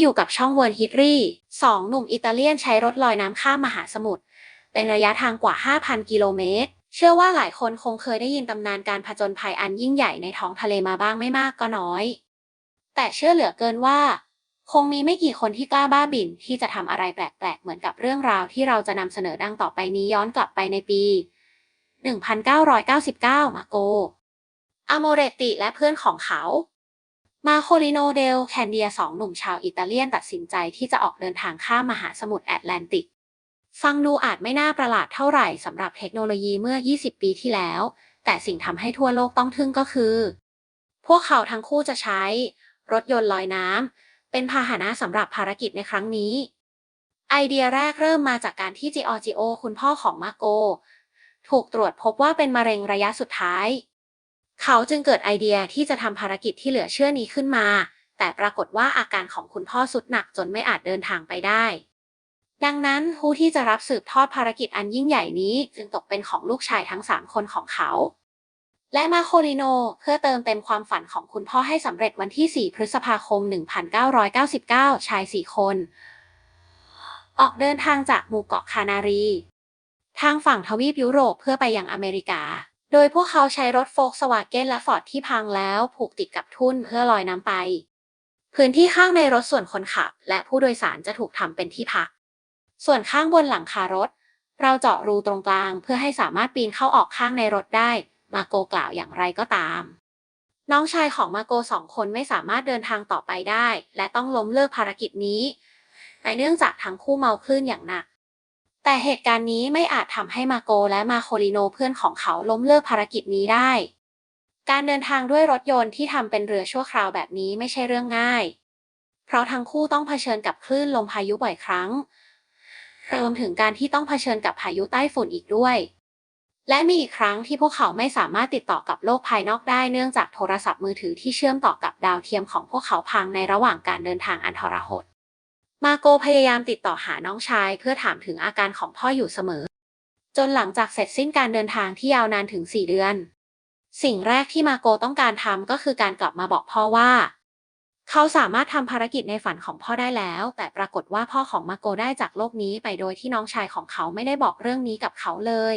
อยู่กับช่องเวิร์นฮิตรี่สองหนุ่มอิตาเลียนใช้รถลอยน้ำข้ามมหาสมุทรเป็นระยะทางกว่า 5,000 กิโลเมตร เชื่อว่าหลายคนคงเคยได้ยินตำนานการผจญภัยอันยิ่งใหญ่ในท้องทะเลมาบ้างไม่มากก็น้อย แต่เชื่อเหลือเกินว่า คงมีไม่กี่คนที่กล้าบ้าบินที่จะทำอะไรแปลกๆ เหมือนกับเรื่องราวที่เราจะนำเสนอดังต่อไปนี้ย้อนกลับไปในปี 1999 มาโก อโมเรตติและเพื่อนของเขา มาโคลิโนเดลแคนเดียสองหนุ่มชาวอิตาเลียนตัดสินใจที่จะออกเดินทางข้ามมหาสมุทรแอตแลนติก ฟังดูอาจไม่น่าประหลาดเท่าไหร่สำหรับเทคโนโลยีเมื่อ 20 ปีที่แล้ว แต่สิ่งทำให้ทั่วโลกต้องทึ่งก็คือ พวกเขาทั้งคู่จะใช้ รถยนต์ลอยน้ำเป็นพาหนะสำหรับภารกิจในครั้งนี้ ไอเดียแรกเริ่มมาจากการที่จิออจิโอคุณพ่อของมาโก ถูกตรวจพบว่าเป็นมะเร็งระยะสุดท้าย เขาจึงเกิดไอเดียที่จะทำภารกิจที่เหลือเชื่อนี้ขึ้นมา แต่ปรากฏว่าอาการของคุณพ่อสุดหนักจนไม่อาจเดินทางไปได้ ดังนั้นผู้ที่จะรับสืบทอดภารกิจอันยิ่งใหญ่นี้จึงตกเป็นของลูกชายทั้งสามคนของเขา และมาโคลิโนเพื่อเติมเต็มความฝันของคุณพ่อให้สำเร็จวันที่ 4 พฤษภาคม 1999 ชาย 4 คน ออกเดินทางจากหมู่เกาะคานารี ทางฝั่งทวีปยุโรปเพื่อไปยังอเมริกา โดยพวกเขาใช้รถโฟล์กสวาเกนและฟอร์ดที่พังแล้วผูกติดกับทุ่นเพื่อลอยน้ำไป พื้นที่ข้างในรถส่วนคนขับ และผู้โดยสารจะถูกทำเป็นที่พัก ส่วนข้างบนหลังคารถ เราเจาะรูตรงกลางเพื่อให้สามารถปีนเข้าออกข้างในรถได้ มาโกกล่าวอย่างไรก็ตาม น้องชายของมาโกสองคนไม่สามารถเดินทางต่อไปได้ และต้องล้มเลิกภารกิจนี้เนื่องจากทั้งคู่เมาคลื่นอย่างหนัก แต่เหตุการณ์นี้ไม่อาจทำให้มาโกและมาโคลิโนเพื่อนของเขาล้มเลิกภารกิจนี้ได้ การเดินทางด้วยรถยนต์ที่ทำเป็นเรือชั่วคราวแบบนี้ไม่ใช่เรื่องง่าย เพราะทั้งคู่ต้องเผชิญกับคลื่นลมพายุบ่อยครั้งรวมถึงการที่ต้องเผชิญกับพายุใต้ฝุ่นอีกด้วย และมีอีกครั้งที่พวกเขาไม่สามารถติดต่อกับโลกภายนอกได้เนื่องจากโทรศัพท์มือถือที่เชื่อมต่อกับดาวเทียมของพวกเขาพังในระหว่างการเดินทางอันทรหด มาโกพยายามติดต่อหาน้องชายเพื่อถามถึงอาการของพ่ออยู่เสมอ จนหลังจากเสร็จสิ้นการเดินทางที่ยาวนานถึง4เดือน สิ่งแรกที่มาโกต้องการทำก็คือการกลับมาบอกพ่อว่า เขาสามารถทำภารกิจในฝันของพ่อได้แล้ว แต่ปรากฏว่าพ่อของมาโกได้จากโลกนี้ไปโดยที่น้องชายของเขาไม่ได้บอกเรื่องนี้กับเขาเลย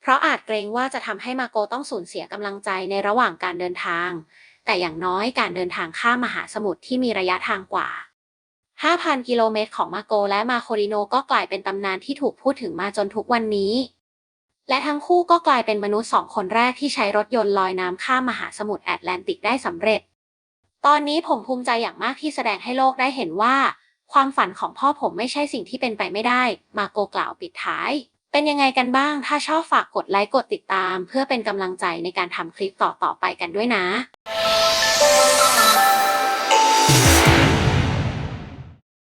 เพราะอาจเกรงว่าจะทำให้มาโกต้องสูญเสียกำลังใจในระหว่างการเดินทาง แต่อย่างน้อยการเดินทางข้ามมหาสมุทรที่มีระยะทางกว่า 5,000 กิโลเมตรของมาโกและมาโคลิโนก็กลายเป็นตำนานที่ถูกพูดถึงมาจนทุกวันนี้ และทั้งคู่ก็กลายเป็นมนุษย์สองคนแรกที่ใช้รถยนต์ลอยน้ำข้ามมหาสมุทรแอตแลนติกได้สำเร็จ ตอนนี้ผมภูมิใจอย่างมากที่แสดงให้โลกได้เห็นว่า ความฝันของพ่อผมไม่ใช่สิ่งที่เป็นไปไม่ได้ มาโกกล่าวปิดท้าย เป็นยังไงกันบ้าง ถ้าชอบฝากกดไลค์กดติดตาม เพื่อเป็นกำลังใจในการทำคลิปต่อๆไปกันด้วยนะ